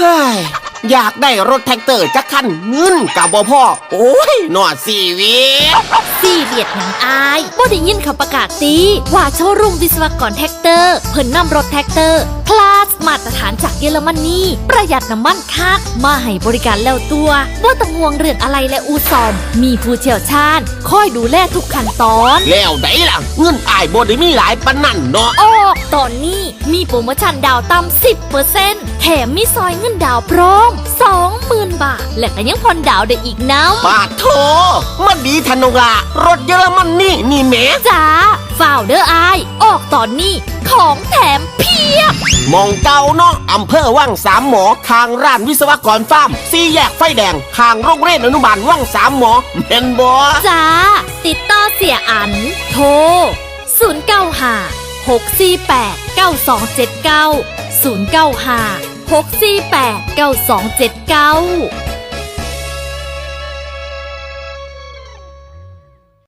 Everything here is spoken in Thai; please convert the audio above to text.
เฮ้ยอยากได้รถแท็กเตอร์จักคันเงินกับบ่พ่อ โอ้ยหนอดสีวิตซีเรียดหนังอายบ่ได้ยินเขาประกาศตีว่าโชว์รูมวิศวกรแท็กเตอร์ เพิ่นนำรถแท็กเตอร์ คลาสมาตรฐานจากเยอรมนีประหยัดน้ำมันคัก มาให้บริการแล้วตัวบ่ต้องห่วงเรื่องอะไรและอูซอม มีผู้เชี่ยวชาญคอยดูแลทุกขั้นตอน แล้วได้ล่ะ เงินอายบ่ได้มีหลายปานนั่นเนาะออก ตอนนี้มีโปรโมชั่นดาวต่ำ10%แถมมีซอยเงินดาวพร้อม20,000บาท และก็ยังผ่อนดาวได้อีกน้ำบาทโถมันดีทันนงลารถเยอรมันนี่นี่แหมจ้าฝ่าวเดอร์อายออกตอนนี้ของแถมเพียบ มองเก่าเนาะอำเภอว่างสามหมอทางร้านวิศวกรฟาร์มสี่แยกไฟแดงทางโรงเรียนอนุบาลว่างสามหมอแม่นบ่จ้า ติดต่อเสียอัน โทร095 648 9279 095 648 9279